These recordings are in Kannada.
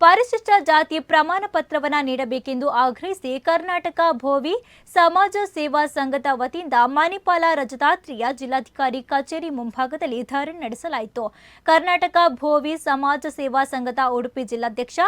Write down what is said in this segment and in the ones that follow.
ಪರಿಶಿಷ್ಟ ಜಾತಿ ಪ್ರಮಾಣ ಪತ್ರವನ್ನ ನೀಡಬೇಕೆಂದು ಆಗ್ರಹಿಸಿ ಕರ್ನಾಟಕ ಭೋವಿ ಸಮಾಜ ಸೇವಾ ಸಂಘದ ವತಿಯಿಂದ ಮಣಿಪಾಲ ರಜತಾತ್ರಿಯ ಜಿಲ್ಲಾಧಿಕಾರಿ ಕಚೇರಿ ಮುಂಭಾಗದಲ್ಲಿ ಧರಣಿ ನಡೆಸಲಾಯಿತು. ಕರ್ನಾಟಕ ಭೋವಿ ಸಮಾಜ ಸೇವಾ ಸಂಘದ ಉಡುಪಿ ಜಿಲ್ಲಾಧ್ಯಕ್ಷ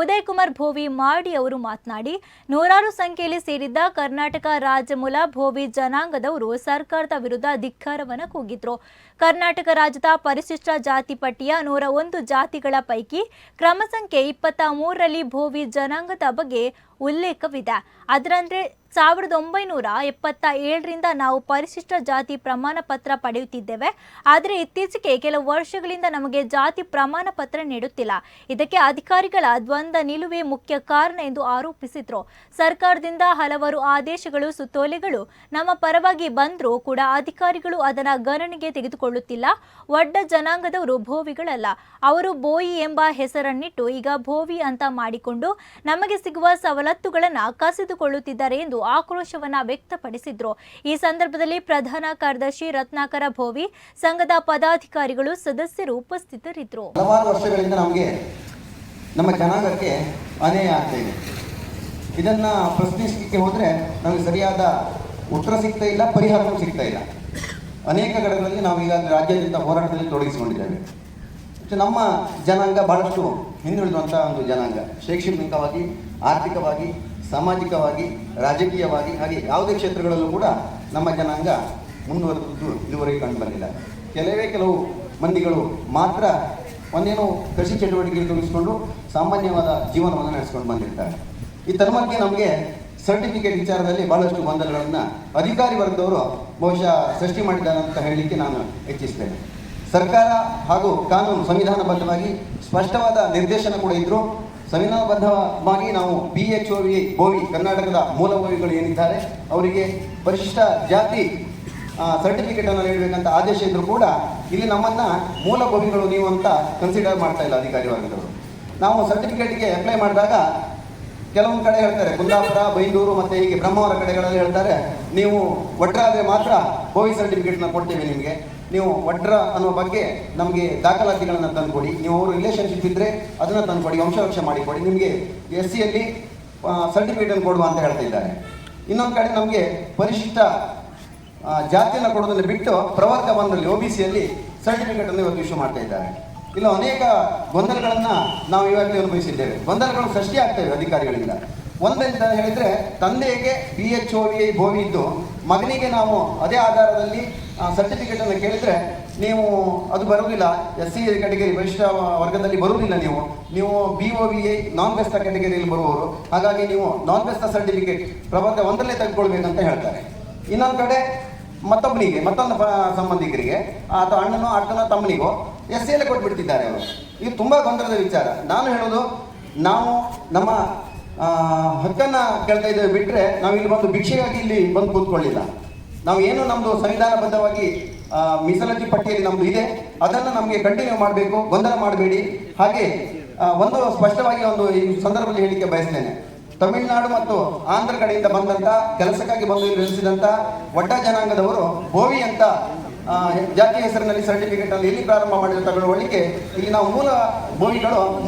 ಉದಯ್ ಕುಮಾರ್ ಭೋವಿ ಮಾಡಿ ಅವರು ಮಾತನಾಡಿ, ನೂರಾರು ಸಂಖ್ಯೆಯಲ್ಲಿ ಸೇರಿದ್ದ ಕರ್ನಾಟಕ ರಾಜಮೂಲ ಭೋವಿ ಜನಾಂಗದವರು ಸರ್ಕಾರದ ವಿರುದ್ಧ ಧಿಕ್ಕಾರವನ್ನು ಕೂಗಿದ್ರು. ಕರ್ನಾಟಕ ರಾಜ್ಯದ ಪರಿಶಿಷ್ಟ ಜಾತಿ ಪಟ್ಟಿಯ ನೂರ ಒಂದು ಜಾತಿಗಳ ಪೈಕಿ ಕ್ರಮ ಸಂಖ್ಯೆ ಇಪ್ಪತ್ತ ಮೂರರಲ್ಲಿ ಭೋವಿ ಜನಾಂಗದ ಬಗ್ಗೆ ಉಲ್ಲೇಖವಿದೆ. ಅದರಂತೆ ಸಾವಿರದ ಒಂಬೈನೂರ ಎಪ್ಪತ್ತ ಏಳರಿಂದ ನಾವು ಪರಿಶಿಷ್ಟ ಜಾತಿ ಪ್ರಮಾಣ ಪತ್ರ ಪಡೆಯುತ್ತಿದ್ದೇವೆ. ಆದರೆ ಇತ್ತೀಚೆಗೆ ಕೆಲವು ವರ್ಷಗಳಿಂದ ನಮಗೆ ಜಾತಿ ಪ್ರಮಾಣ ಪತ್ರ ನೀಡುತ್ತಿಲ್ಲ. ಇದಕ್ಕೆ ಅಧಿಕಾರಿಗಳ ದ್ವಂದ್ವ ನಿಲುವೇ ಮುಖ್ಯ ಕಾರಣ ಎಂದು ಆರೋಪಿಸಿದ್ರು. ಸರ್ಕಾರದಿಂದ ಹಲವಾರು ಆದೇಶಗಳು, ಸುತ್ತೋಲೆಗಳು ನಮ್ಮ ಪರವಾಗಿ ಬಂದರೂ ಕೂಡ ಅಧಿಕಾರಿಗಳು ಅದನ್ನ ಗಣನೆಗೆ ತೆಗೆದುಕೊಳ್ಳುತ್ತಿಲ್ಲ. ಒಡ್ಡ ಜನಾಂಗದವರು ಭೋವಿಗಳಲ್ಲ. ಅವರು ಬೋಯಿ ಎಂಬ ಹೆಸರನ್ನಿಟ್ಟು ಈಗ ಭೋವಿ ಅಂತ ಮಾಡಿಕೊಂಡು ನಮಗೆ ಸಿಗುವ ಸವಲತ್ತುಗಳನ್ನು ಕಸಿದುಕೊಳ್ಳುತ್ತಿದ್ದಾರೆ ಎಂದು ಆಕ್ರೋಶವನ್ನ ವ್ಯಕ್ತಪಡಿಸಿದ್ರು. ಈ ಸಂದರ್ಭದಲ್ಲಿ ಪ್ರಧಾನ ಕಾರ್ಯದರ್ಶಿ ರತ್ನಾಕರ ಭೋವಿ, ಸಂಘದ ಪದಾಧಿಕಾರಿಗಳು, ಸದಸ್ಯರು ಉಪಸ್ಥಿತರಿದ್ದರು. ಹಲವಾರು ವರ್ಷಗಳಿಂದ ನಮಗೆ ನಮ್ಮ ಜನಾಂಗಕ್ಕೆ ಅನ್ಯಾಯ ಆಗ್ತಾ ಇದೆ. ಇದನ್ನು ಪ್ರಶ್ನಿಸಲಿಕ್ಕೆ ಹೋದರೆ ನಮಗೆ ಸರಿಯಾದ ಉತ್ತರ ಸಿಗ್ತಾ ಇಲ್ಲ ಪರಿಹಾರವೂ ಸಿಗ್ತಾ ಇಲ್ಲ. ಅನೇಕ ಕಡೆಗಳಲ್ಲಿ ನಾವು ಈಗ ರಾಜ್ಯಾದ್ಯಂತ ಹೋರಾಟದಲ್ಲಿ ತೊಡಗಿಸಿಕೊಂಡಿದ್ದೇವೆ. ನಮ್ಮ ಜನಾಂಗ ಬಹಳಷ್ಟು ಹಿಂದುಳಿದಂಥ ಒಂದು ಜನಾಂಗ, ಶೈಕ್ಷಣಿಕವಾಗಿ, ಆರ್ಥಿಕವಾಗಿ ಸಾಮಾಜಿಕವಾಗಿ, ರಾಜಕೀಯವಾಗಿ, ಹಾಗೆ ಯಾವುದೇ ಕ್ಷೇತ್ರಗಳಲ್ಲೂ ಕೂಡ ನಮ್ಮ ಜನಾಂಗ ಮುಂದುವರೆದಿದ್ದು ಇದುವರೆಗೆ ಕಂಡು ಬಂದಿಲ್ಲ. ಕೆಲವೇ ಕೆಲವು ಮಂದಿಗಳು ಮಾತ್ರ ಒಂದೇನೋ ಕೃಷಿ ಚಟುವಟಿಕೆ ತೊಡಗಿಸಿಕೊಂಡು ಸಾಮಾನ್ಯವಾದ ಜೀವನವನ್ನು ನಡೆಸ್ಕೊಂಡು ಬಂದಿರ್ತಾರೆ. ಈ ತನ್ಮಧ್ಯೆ ನಮಗೆ ಸರ್ಟಿಫಿಕೇಟ್ ವಿಚಾರದಲ್ಲಿ ಬಹಳಷ್ಟು ಗೊಂದಲಗಳನ್ನು ಅಧಿಕಾರಿ ವರ್ಗದವರು ಬಹುಶಃ ಸೃಷ್ಟಿ ಮಾಡಿದ್ದಾರೆ ಅಂತ ಹೇಳಲಿಕ್ಕೆ ನಾನು ಹೆಚ್ಚಿಸ್ತೇನೆ ಸರ್ಕಾರ ಹಾಗೂ ಕಾನೂನು ಸಂವಿಧಾನಬದ್ಧವಾಗಿ ಸ್ಪಷ್ಟವಾದ ನಿರ್ದೇಶನ ಕೂಡ ಇದ್ದರು ಸಂವಿಧಾನಬದ್ಧವಾಗಿ ನಾವು B H O V Bhovi, ಕರ್ನಾಟಕದ ಮೂಲ ಬೋವಿಗಳು ಏನಿದ್ದಾರೆ, ಅವರಿಗೆ ಪರಿಶಿಷ್ಟ ಜಾತಿ ಸರ್ಟಿಫಿಕೇಟ್ ಅನ್ನು ನೀಡಬೇಕಂತ ಆದೇಶ ಇದ್ರೂ ಕೂಡ ಇಲ್ಲಿ ನಮ್ಮನ್ನ ಮೂಲ ಬೋವಿಗಳು ನೀವು ಅಂತ ಕನ್ಸಿಡರ್ ಮಾಡ್ತಾ ಇಲ್ಲ ಅಧಿಕಾರಿ ವರ್ಗದವರು ನಾವು ಸರ್ಟಿಫಿಕೇಟ್ಗೆ ಅಪ್ಲೈ ಮಾಡಿದಾಗ ಕೆಲವೊಂದು ಕಡೆ ಹೇಳ್ತಾರೆ, ಕುಂದಾಪುರ, ಬೈಂದೂರು ಮತ್ತೆ ಹೀಗೆ ಬ್ರಹ್ಮಾವರ ಕಡೆಗಳಲ್ಲಿ ಹೇಳ್ತಾರೆ, ನೀವು ಒಟ್ರಾದ್ರೆ ಮಾತ್ರ ಬೋವಿ ಸರ್ಟಿಫಿಕೇಟ್ನ ಕೊಡ್ತೇವೆ ನಿಮಗೆ. ನೀವು ವಡ್ರ ಅನ್ನೋ ಬಗ್ಗೆ ನಮಗೆ ದಾಖಲಾತಿಗಳನ್ನು ತಂದುಕೊಡಿ. ನೀವು ಅವರು ರಿಲೇಷನ್ಶಿಪ್ ಇದ್ದರೆ ಅದನ್ನು ತಂದುಕೊಡಿ ವಂಶವೃಕ್ಷ ಮಾಡಿಕೊಡಿ. ನಿಮಗೆ ಎಸ್ ಸಿಯಲ್ಲಿ ಸರ್ಟಿಫಿಕೇಟನ್ನು ಕೊಡುವ ಅಂತ ಹೇಳ್ತಾ ಇದ್ದಾರೆ. ಇನ್ನೊಂದು ಕಡೆ ನಮಗೆ ಪರಿಶಿಷ್ಟ ಜಾತಿಯನ್ನು ಕೊಡೋದನ್ನು ಬಿಟ್ಟು ಪ್ರವರ್ಗ ಬಂದಲ್ಲಿ ಒ ಬಿ ಸಿಯಲ್ಲಿ ಸರ್ಟಿಫಿಕೇಟ್ ಅನ್ನು ಇವತ್ತು ಇಶ್ಯೂ ಮಾಡ್ತಾ ಇದ್ದಾರೆ. ಇಲ್ಲ, ಅನೇಕ ಗೊಂದಲಗಳನ್ನು ನಾವು ಇವಾಗಲೇ ಅನುಭವಿಸಿದ್ದೇವೆ. ಗೊಂದಲಗಳು ಸೃಷ್ಟಿ ಆಗ್ತವೆ ಅಧಿಕಾರಿಗಳಿಂದ. ಒಂದಂತ ಹೇಳಿದ್ರೆ, ತಂದೆಗೆ ಬಿ ಎಚ್ ಓ ವಿ ಭೂಮಿ ಇದ್ದು, ಮಗನಿಗೆ ನಾವು ಅದೇ ಆಧಾರದಲ್ಲಿ ಸರ್ಟಿಫಿಕೇಟ್ ಅನ್ನು ಕೇಳಿದ್ರೆ, ನೀವು ಅದು ಬರುವುದಿಲ್ಲ. ಎಸ್ ಸಿ ಕ್ಯಾಟಗರಿ ವರಿಷ್ಠ ವರ್ಗದಲ್ಲಿ ಬರುವುದಿಲ್ಲ ನೀವು. ನೀವು ಬಿ ಓ ವಿ ಐ ನಾನ್ ಬೆಸ್ತ ಕ್ಯಾಟಗರಿಯಲ್ಲಿ ಬರುವವರು. ಹಾಗಾಗಿ ನೀವು ನಾನ್ ಬೆಸ್ತ ಸರ್ಟಿಫಿಕೇಟ್ ಪ್ರಬಂಧ ಒಂದರಲ್ಲೇ ತೆಗೆದುಕೊಳ್ಬೇಕಂತ ಹೇಳ್ತಾರೆ. ಇನ್ನೊಂದು ಕಡೆ ಮತ್ತೊಬ್ಬನಿಗೆ, ಮತ್ತೊಂದು ಸಂಬಂಧಿಕರಿಗೆ ಅಥವಾ ಅಣ್ಣನೋ ಅಕ್ಕನೋ ತಮ್ಮನಿಗೋ ಎಸ್ ಎಲ್ ಕೊಟ್ಬಿಡ್ತಿದ್ದಾರೆ ಅವರು. ಇದು ತುಂಬ ಗೊಂದಲದ ವಿಚಾರ. ನಾನು ಹೇಳೋದು ನಾವು ನಮ್ಮ ಹಕ್ಕನ್ನು ಕೇಳ್ತಾ ಇದ್ದೇವೆ ಬಿಟ್ಟರೆ ನಾವು ಇಲ್ಲಿ ಬಂದು ಭಿಕ್ಷೆಗಾಗಿ ಇಲ್ಲಿ ಬಂದು ಕೂತ್ಕೊಳ್ಳಿಲ್ಲ. ನಾವು ಏನು ನಮ್ಮದು ಸಂವಿಧಾನಬದ್ಧವಾಗಿ ಮೀಸಲಾತಿ ಪಟ್ಟಿಯಲ್ಲಿ ನಮ್ಮದು ಇದೆ. ಅದನ್ನು ನಮಗೆ ಕಂಟಿನ್ಯೂ ಮಾಡಬೇಕು, ಗೊಂದಲ ಮಾಡಬೇಡಿ. ಹಾಗೆ ಒಂದು ಸ್ಪಷ್ಟವಾಗಿ ಒಂದು ಈ ಸಂದರ್ಭದಲ್ಲಿ ಹೇಳಿಕೆ ಬಯಸ್ತೇನೆ. ತಮಿಳುನಾಡು ಮತ್ತು ಆಂಧ್ರ ಕಡೆಯಿಂದ ಬಂದಂತ, ಕೆಲಸಕ್ಕಾಗಿ ಬಂದು ಇಲ್ಲಿ ನೆಲೆಸಿದಂತ ಒಡ್ಡ ಜನಾಂಗದವರು ಬೋವಿ ಅಂತ ಜಾತಿ ಹೆಸರಿನಲ್ಲಿ ಸರ್ಟಿಫಿಕೇಟ್ ಅಲ್ಲಿ ಎಲ್ಲಿ ಪ್ರಾರಂಭ ಮಾಡಿದ ತಗೊಳ್ಳುವಳಿಕೆ ಇಲ್ಲಿ ನಾವು ಮೂಲ ಬೋವಿಗಳು